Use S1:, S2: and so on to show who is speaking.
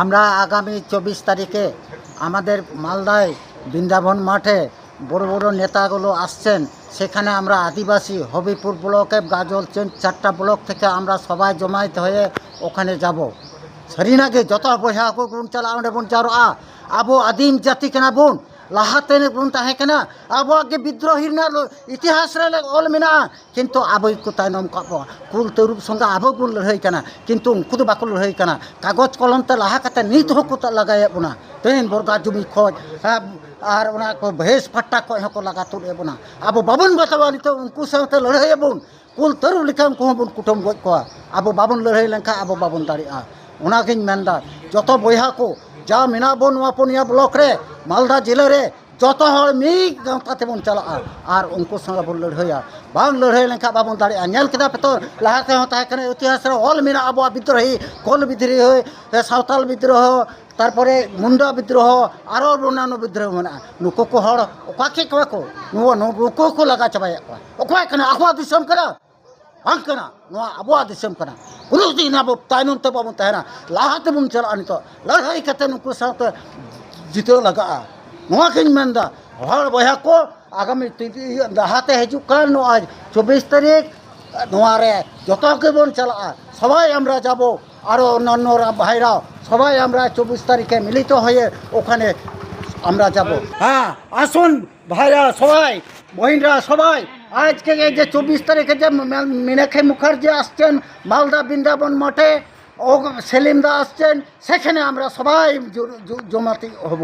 S1: আমরা আগামী চব্বিশ তারিখে আমাদের মালদায় বৃন্দাবন মাঠে বড় বড় নেতাগুলো আসছেন। সেখানে আমরা আদিবাসী হবিপুর ব্লকে গাজল চারটা ব্লক থেকে আমরা সবাই জমায়েত হয়ে ওখানে যাব। সরিনাকে যত বসে আকুন চালা আমরা বোন চারো আ। আবু আদিম জাতি কেনা বোন। ᱞᱟᱦᱟᱛᱮ ᱵᱚᱱ ᱛᱟᱦᱮᱸ ᱠᱟᱱᱟ ᱟᱵᱚᱣᱟᱜ ᱜᱮ ᱵᱤᱫᱽᱫᱨᱳᱦᱤ ᱨᱮᱱᱟᱜ ᱤᱛᱤᱦᱟᱥ ᱨᱮ ᱚᱞ ᱢᱮᱱᱟᱜᱼᱟ ᱠᱤᱱᱛᱩ ᱟᱵᱚ ᱜᱮᱠᱚ ᱛᱟᱭᱱᱚᱢ ᱠᱟᱜ ᱵᱚᱱᱟ ᱠᱩᱞ ᱛᱟᱹᱨᱩᱵ ᱥᱚᱸᱜᱮ ᱟᱵᱚ ᱵᱚᱱ ᱞᱟᱹᱲᱦᱟᱹᱭ ᱠᱟᱱᱟ ᱠᱤᱱᱛᱩ ᱩᱱᱠᱩ ᱫᱚ ᱵᱟᱠᱚ ᱞᱟᱹᱲᱦᱟᱹᱭ ᱠᱟᱱᱟ ᱠᱟᱜᱚᱡᱽ ᱠᱚᱞᱚᱢ ᱛᱮ ᱞᱟᱦᱟ ᱠᱟᱛᱮ ᱱᱤᱛ ᱦᱚᱸᱠᱚ ᱞᱟᱜᱟᱭᱮᱫ ᱵᱚᱱᱟ ᱛᱮᱦᱮᱧ ᱵᱚᱨᱜᱟ ᱡᱩᱢᱤ ᱠᱷᱚᱡ ᱦᱮᱸ, ᱟᱨ ᱚᱱᱟ ᱠᱚ ᱵᱷᱮᱥ ᱯᱟᱴᱟ ᱠᱷᱚᱡ ᱦᱚᱸᱠᱚ ᱞᱟᱜᱟ ᱛᱩᱫ ᱮᱫ ᱵᱚᱱᱟ ᱟᱵᱚ ᱵᱟᱵᱚᱱ ᱵᱟᱛᱟᱣᱟ ᱱᱤᱛᱚᱜ ᱩᱱᱠᱩ ᱥᱟᱶᱛᱮ ᱞᱟᱹᱲᱦᱟᱹᱭ ᱟᱵᱚᱱ ᱠᱩᱞ ᱛᱟᱹᱨᱩᱵ ᱞᱮᱠᱟ ᱩᱱᱠᱩ ᱦᱚᱸᱵᱚᱱ ᱠᱩᱴᱟᱹᱢ ᱜᱚᱡ ᱠᱚᱣᱟ ᱟᱵᱚ ᱵᱟᱵᱚᱱ ᱞᱟᱹᱲᱦᱟᱹᱭ ᱞᱮᱱᱠᱷᱟᱱ ᱟᱵᱚ ᱵᱟᱵᱚᱱ ᱫᱟᱲᱮᱭᱟᱜᱼᱟ ᱚᱱᱟᱜᱤᱧ ᱢᱮᱱᱫᱟ ᱡᱚᱛᱚ ᱵᱚᱭᱦᱟ ᱠᱚ ᱡᱟ ᱢᱮᱱᱟᱜ ᱵᱚᱱ ᱱᱚᱣᱟ ᱯᱩᱱᱭᱟ ᱵᱞᱚᱠ ᱨᱮ ᱢᱟᱞᱫᱟ ᱡᱮᱞᱟᱨᱮ ᱡᱚᱛᱚ ᱦᱚᱲ ᱢᱤᱫ ᱜᱟᱶᱛᱟ ᱛᱮᱵᱚᱱ ᱪᱟᱞᱟᱜᱼᱟ ᱟᱨ ᱩᱱᱠᱩ ᱥᱟᱶ ᱵᱚᱱ ᱞᱟᱹᱲᱦᱟᱹᱭᱟ ᱵᱟᱝ ᱞᱟᱹᱲᱦᱟᱹᱭ ᱞᱮᱱᱠᱷᱟᱱ ᱵᱟᱵᱚᱱ ᱫᱟᱲᱮᱭᱟᱜᱼᱟ ᱧᱮᱞ ᱠᱮᱫᱟ ᱯᱮᱛᱚ ᱞᱟᱦᱟ ᱛᱮᱦᱚᱸ ᱛᱟᱦᱮᱸ ᱠᱟᱱᱟ ᱤᱛᱤᱦᱟᱥ ᱨᱮ ᱚᱞ ᱢᱮᱱᱟᱜᱼᱟ ᱟᱵᱚᱣᱟᱜ ᱵᱤᱫᱽᱨᱳᱦᱤ ᱠᱚᱞ ᱵᱤᱫᱽᱨᱳᱦᱤ ᱥᱟᱶᱛᱟᱞ ᱵᱤᱫᱽᱨᱳᱦᱚ ᱛᱟᱨᱯᱚᱨᱮ ᱢᱩᱱᱰᱟ ᱵᱤᱫᱽᱨᱳᱦᱚ ᱟᱨᱚ ᱚᱱᱱᱟᱱᱚ ᱵᱤᱫᱽᱨᱳᱦᱚ ᱢᱮᱱᱟᱜᱼᱟ ᱱᱩᱠᱩ ᱠᱚ ᱦᱚᱲ ᱚᱠᱟ ᱠᱮᱫ ᱠᱚᱣᱟ ᱠᱚ ᱱᱩᱠᱩ ᱱᱩᱠᱩ ᱠᱚ ᱞᱟᱜᱟ ᱪᱟᱵᱟᱭᱮᱫ ᱠᱚᱣᱟ ᱚᱠᱚᱭ ᱠᱟᱱᱟ ᱟᱠᱚᱣᱟᱜ ᱫᱤᱥᱚᱢ ᱠᱟᱱᱟ ᱵᱟᱝ ᱠᱟᱱᱟ ᱱᱚᱣᱟ ᱟᱵᱚᱣᱟᱜ ᱫᱤᱥᱚᱢ ᱠᱟᱱᱟ ᱩᱱᱟᱹᱜ ᱫᱤᱱ ᱟᱵᱚ ᱛᱟᱭᱱᱚᱢ ᱛᱮ ᱵᱟᱵᱚᱱ ᱛᱟᱦᱮᱱᱟ ᱞᱟᱦᱟ ᱛᱮᱵᱚᱱ ᱪᱟᱞᱟᱜᱼᱟ ᱱᱤᱛᱚᱜ ᱞᱟᱹᱲᱦᱟᱹᱭ ᱠᱟᱛᱮ ᱱᱩᱠᱩ ᱥᱟᱶᱛᱮ ᱡᱤᱛᱟᱹᱣ ᱞᱟᱜᱟᱜᱼᱟ ᱱᱚᱣᱟ ᱠᱤᱧ ᱢᱮᱱᱫᱟ ᱦᱚᱲ ᱵᱚᱭᱦᱟ ᱠᱚ ᱟᱜᱟᱢᱤ ᱞᱟᱦᱟᱛᱮ ᱦᱤᱡᱩᱜ ᱠᱟᱱ ᱱᱚᱣᱟ চব্বিশ তারিখ নোয়ারে যত কেবন চালা সবাই আমরা যাব আরও অন্যান্য ভাইরাও সবাই আমরা চব্বিশ তারিখে মিলিত হয়ে ওখানে আমরা যাব হ্যাঁ আসুন ভাইরা সবাই বহিনরা সবাই আজকে যে চব্বিশ তারিখে যে মিনাক্ষী মুখার্জি আসছেন মালদা বৃন্দাবন মঠে ও সেলিমদা আসছেন সেখানে আমরা সবাই জমাতে হব।